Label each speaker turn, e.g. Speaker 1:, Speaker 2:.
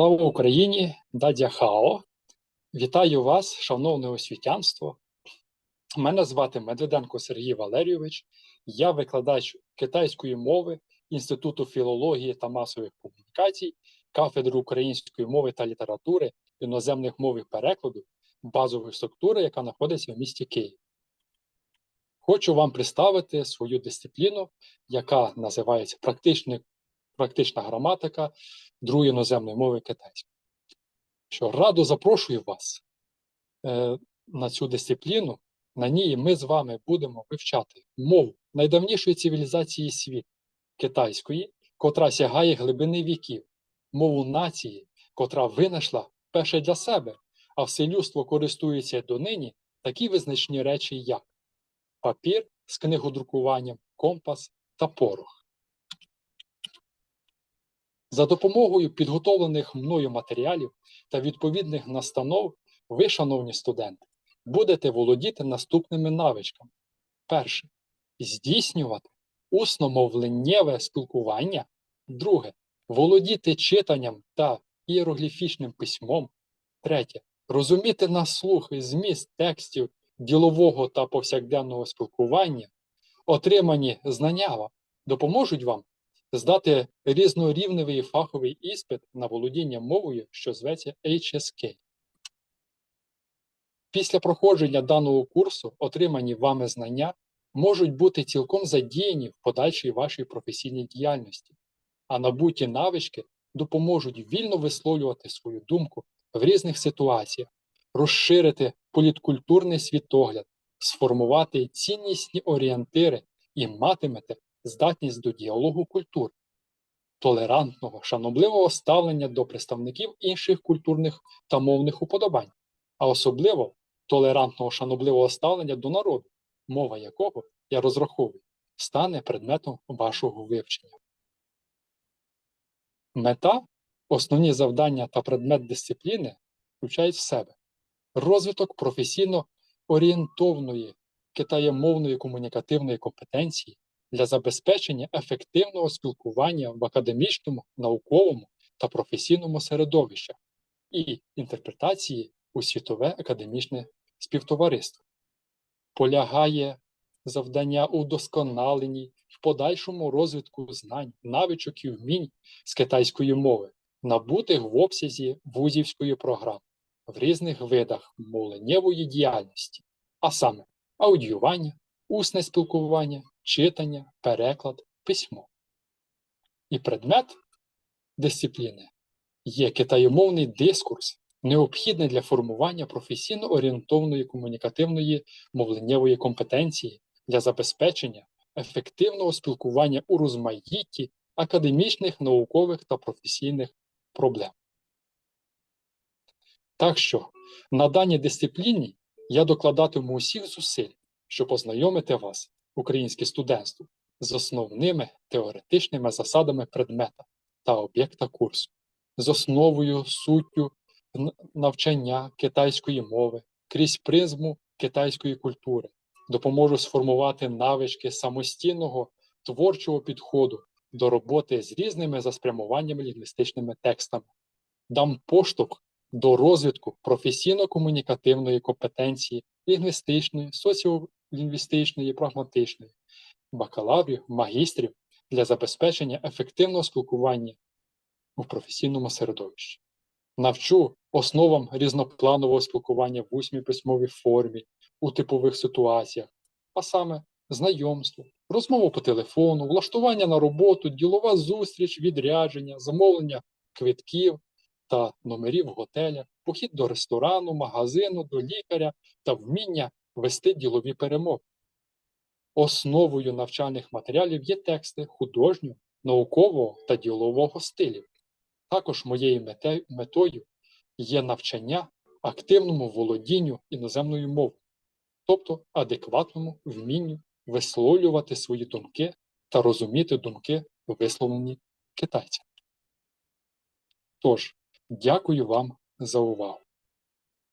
Speaker 1: Слава Україні, дадя Хао. Вітаю вас, шановне освітянство. Мене звати Медведенко Сергій Валерійович. Я викладач китайської мови Інституту філології та масових комунікацій, кафедри української мови та літератури, іноземних мов і перекладу, базової структури, яка знаходиться в місті Київ. Хочу вам представити свою дисципліну, яка називається практичний, практична граматика другої іноземної мови китайської. Що радо запрошую вас е, на цю дисципліну. На ній ми з вами будемо вивчати мову найдавнішої цивілізації світу китайської, котра сягає глибини віків, мову нації, котра винайшла перше для себе, а все людство користується донині такі визначні речі, як папір з книгодрукуванням, компас та порох. За допомогою підготовлених мною матеріалів та відповідних настанов, ви, шановні студенти, будете володіти наступними навичками. Перше здійснювати усномовленнєве спілкування. Друге володіти читанням та іерогліфічним письмом. Третє розуміти на слух зміст текстів ділового та повсякденного спілкування. Отримані знання допоможуть вам здати різнорівневий фаховий іспит на володіння мовою, що зветься HSK. Після проходження даного курсу отримані вами знання можуть бути цілком задіяні в подальшій вашій професійній діяльності, а набуті навички допоможуть вільно висловлювати свою думку в різних ситуаціях, розширити політкультурний світогляд, сформувати ціннісні орієнтири і матимете здатність до діалогу культур, толерантного, шанобливого ставлення до представників інших культурних та мовних уподобань, а особливо толерантного шанобливого ставлення до народу, мова якого, я розраховую, стане предметом вашого вивчення. Мета, основні завдання та предмет дисципліни включають в себе розвиток професійно орієнтовної китаємовної комунікативної компетенції для забезпечення ефективного спілкування в академічному, науковому та професійному середовищах і інтерпретації у світове академічне співтовариство. Полягає завдання у вдосконаленні в подальшому розвитку знань, навичок і вмінь з китайської мови, набутих в обсязі вузівської програми в різних видах мовленнєвої діяльності, а саме аудіювання, усне спілкування, читання, переклад, письмо. І предмет дисципліни є китайомовний дискурс, необхідний для формування професійно орієнтовної комунікативної мовленнєвої компетенції для забезпечення ефективного спілкування у розмаїтті академічних, наукових та професійних проблем. Так що на даній дисципліні я докладатиму усіх зусиль, щоб познайомити вас, українське студентство, з основними теоретичними засадами предмета та об'єкта курсу, з основою суттю навчання китайської мови крізь призму китайської культури, допоможу сформувати навички самостійного творчого підходу до роботи з різними за спрямуваннями лінгвістичними текстами, дам поштовх до розвитку професійно-комунікативної компетенції лінгвістичної, соціолінгвістичної, прагматичної, бакалаврів, магістрів для забезпечення ефективного спілкування у професійному середовищі. Навчу основам різнопланового спілкування в усній письмовій формі, у типових ситуаціях, а саме знайомство, розмову по телефону, влаштування на роботу, ділова зустріч, відрядження, замовлення квитків та номерів в готелях, похід до ресторану, магазину, до лікаря та вміння вести ділові перемоги. Основою навчальних матеріалів є тексти художнього, наукового та ділового стилів. Також моєю метою є навчання активному володінню іноземною мовою, тобто адекватному вмінню висловлювати свої думки та розуміти думки, висловлені китайцями. Тож, дякую вам за увагу.